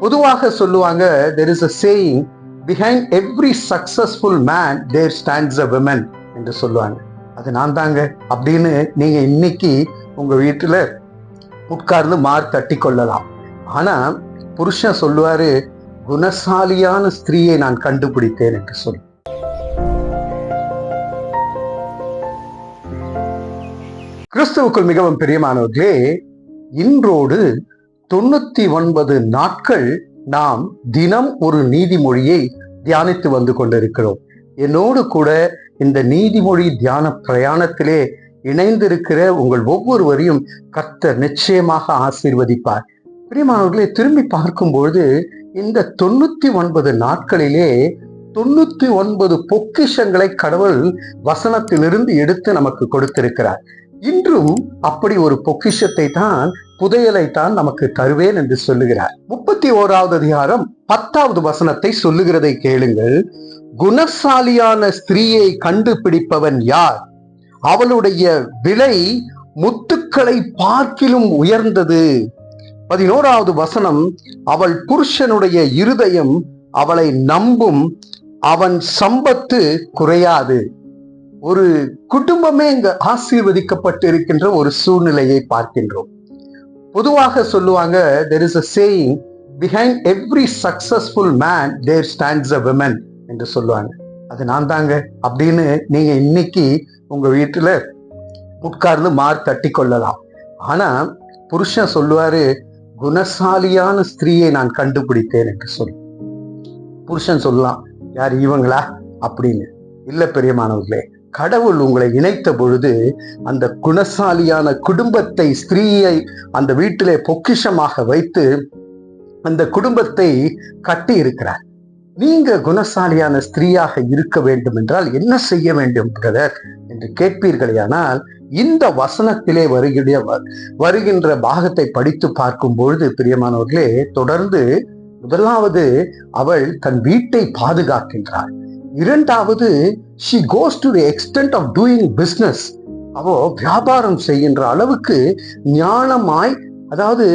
பொதுவாக சொல்லுவாங்க there is a saying behind every successful man there stands a women என்று சொல்லுவாங்க. அது நான் தாங்க. அப்படின்னு நீங்க இன்னைக்கு உங்க வீட்டுல உட்கார்ந்து மார்க் தட்டி கொள்ளலாம். ஆனா புருஷன் சொல்லுவாரு குணசாலியான ஸ்திரீயை நான் கண்டுபிடித்தேன் என்று சொல்லி கிறிஸ்துவுக்குள் மிகவும் பிரியமானவர்களே இன்றோடு தொண்ணூத்தி ஒன்பது நாட்கள் நாம் தினம் ஒரு நீதிமொழியை தியானித்து வந்து கொண்டிருக்கிறோம். என்னோடு கூட இந்த நீதிமொழி தியான பிரயாணத்திலே இணைந்திருக்கிற உங்கள் ஒவ்வொருவரையும் கர்த்தர் நிச்சயமாக ஆசீர்வதிப்பார். பிரியமானவர்களை திரும்பி பார்க்கும்பொழுது இந்த தொண்ணூத்தி ஒன்பது நாட்களிலே தொண்ணூத்தி ஒன்பது பொக்கிஷங்களை கடவுள் வசனத்திலிருந்து எடுத்து நமக்கு கொடுத்திருக்கிறார். இன்றும் அப்படி ஒரு பொக்கிஷத்தை தான் புதையலை தான் நமக்கு தருவேன் என்று சொல்லுகிறார். முப்பத்தி ஓராவது அதிகாரம் பத்தாவது வசனத்தை சொல்லுகிறதை கேளுங்கள். குணசாலியான ஸ்திரீயை கண்டுபிடிப்பவன் யார்? அவளுடைய விலை முத்துக்களை பார்க்கிலும் உயர்ந்தது. பதினோராவது வசனம் அவள் புருஷனுடைய இருதயம் அவளை நம்பும் அவன் சம்பத்து குறையாது. ஒரு குடும்பமே இங்க ஆசீர்வதிக்கப்பட்டு இருக்கின்ற ஒரு சூழ்நிலையை பார்க்கின்றோம். பொதுவாக சொல்லுவாங்க there is a saying behind every successful man there stands a women என்று சொல்லுவாங்க. அது நான் தாங்க. அப்படின்னு நீங்க இன்னைக்கு உங்க வீட்டுல உட்கார்ந்து மார் தட்டி கொள்ளலாம். ஆனா புருஷன் சொல்லுவாரு குணசாலியான ஸ்திரீயை நான் கண்டுபிடித்தேன் என்று சொல்லி. புருஷன் சொல்லலாம் யார் இவங்களா? அப்படின்னு. இல்லை பெரியமானவர்களே கடவுள் உங்களை இணைத்த பொழுது அந்த குணசாலியான குடும்பத்தை ஸ்திரீயை அந்த வீட்டிலே பொக்கிஷமாக வைத்து அந்த குடும்பத்தை கட்டி இருக்கிறார். நீங்க குணசாலியான ஸ்திரீயாக இருக்க வேண்டும் என்றால் என்ன செய்ய வேண்டும் பிரதர் என்று கேட்பீர்களேயானால் இந்த வசனத்திலே வருகிற வருகின்ற பாகத்தை படித்து பார்க்கும் பொழுது பிரியமானவர்களே தொடர்ந்து முதலாவது அவள் தன் வீட்டை பாதுகாக்கின்றாள். இரண்டாவது she goes to the extent of doing business அவோ வியாபாரம் செய்கின்ற அளவுக்கு ஞானமாய் அதாவது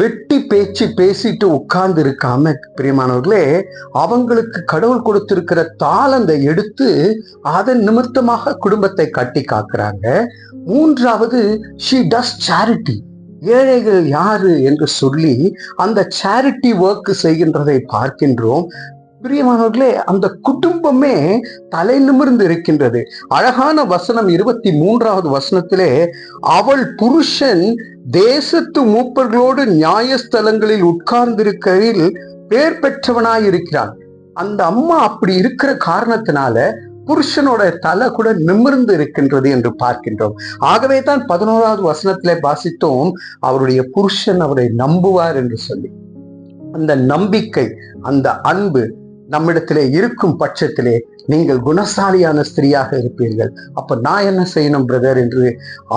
வெட்டி பேச்சு பேசிட்டு உட்கார்ந்து இருக்காம பிரியமானவர்களே அவங்களுக்கு கடவுள் கொடுத்திருக்கிற தாளந்தை எடுத்து அதன் நிமித்தமாக குடும்பத்தை கட்டி காக்குறாங்க. மூன்றாவது ஷி டஸ் சேரிட்டி ஏழைகள் யாரு என்று சொல்லி அந்த சேரிட்டி ஒர்க் செய்கின்றதை பார்க்கின்றோம். பிரியமானவர்களே அந்த குடும்பமே தலை நிமிர்ந்து இருக்கின்றது. அழகான வசனம் இருபத்தி மூன்றாவது வசனத்திலே அவள் புருஷன் தேசத்து மூப்பர்களோடு நியாயஸ்தலங்களில் உட்கார்ந்திருக்கையில் பேர் பெற்றவனாய் இருக்கிறான் அந்த அம்மா அப்படி இருக்கிற காரணத்தினால புருஷனோட தலை கூட நிமிர்ந்து இருக்கின்றது என்று பார்க்கின்றோம். ஆகவே தான் பதினோராவது வசனத்திலே வாசித்தோம் அவருடைய புருஷன் அவரை நம்புவார் என்று சொல்லி. அந்த நம்பிக்கை அந்த அன்பு நம்மிடத்திலே இருக்கும் பட்சத்திலே நீங்கள் குணசாலியான ஸ்திரீயாக இருப்பீர்கள். அப்ப நான் என்ன செய்யணும் பிரதர் என்று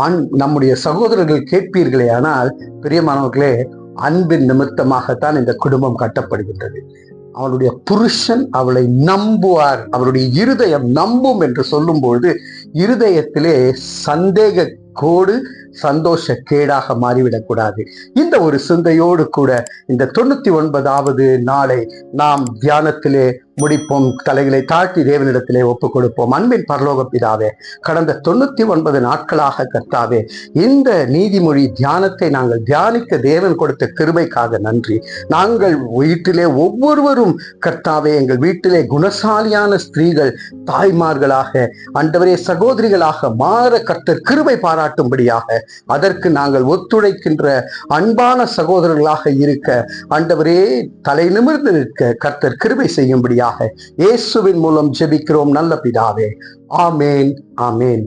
ஆண் நம்முடைய சகோதரர்கள் கேட்பீர்களே ஆனால் பிரியமானவர்களே அன்பின் நிமித்தமாகத்தான் இந்த குடும்பம் கட்டப்படுகின்றது. அவளுடைய புருஷன் அவளை நம்புவார். அவருடைய இருதயம் நம்பும் என்று சொல்லும்பொழுது இருதயத்திலே சந்தேக கோடு சந்தோஷ கேடாக மாறிவிடக்கூடாது. இந்த ஒரு சிந்தையோடு கூட இந்த தொண்ணூத்தி ஒன்பதாவது நாளை நாம் தியானத்திலே முடிப்போம் தலைகளை தாழ்த்தி தேவனிடத்திலே ஒப்பு கொடுப்போம் அன்பின் பரலோக பிதாவே கடந்த தொண்ணூத்தி ஒன்பது நாட்களாக கர்த்தாவே இந்த நீதிமொழி தியானத்தை நாங்கள் தியானிக்க தேவன் கொடுத்த கிருபைக்காக நன்றி. நாங்கள் வீட்டிலே ஒவ்வொருவரும் கர்த்தாவே எங்கள் வீட்டிலே குணசாலியான ஸ்திரீகள் தாய்மார்களாக அண்டவரே சகோதரிகளாக மாற கர்த்தர் கிருபை பாராட்டும்படியாக அதற்கு நாங்கள் ஒத்துழைக்கின்ற அன்பான சகோதரர்களாக இருக்க ஆண்டவரே தலை நிமிர்ந்து நிற்க கர்த்தர் கிருபை செய்யும்படியாக இயேசுவின் மூலம் ஜெபிக்கிறோம் நல்ல பிதாவே. ஆமேன் ஆமேன்.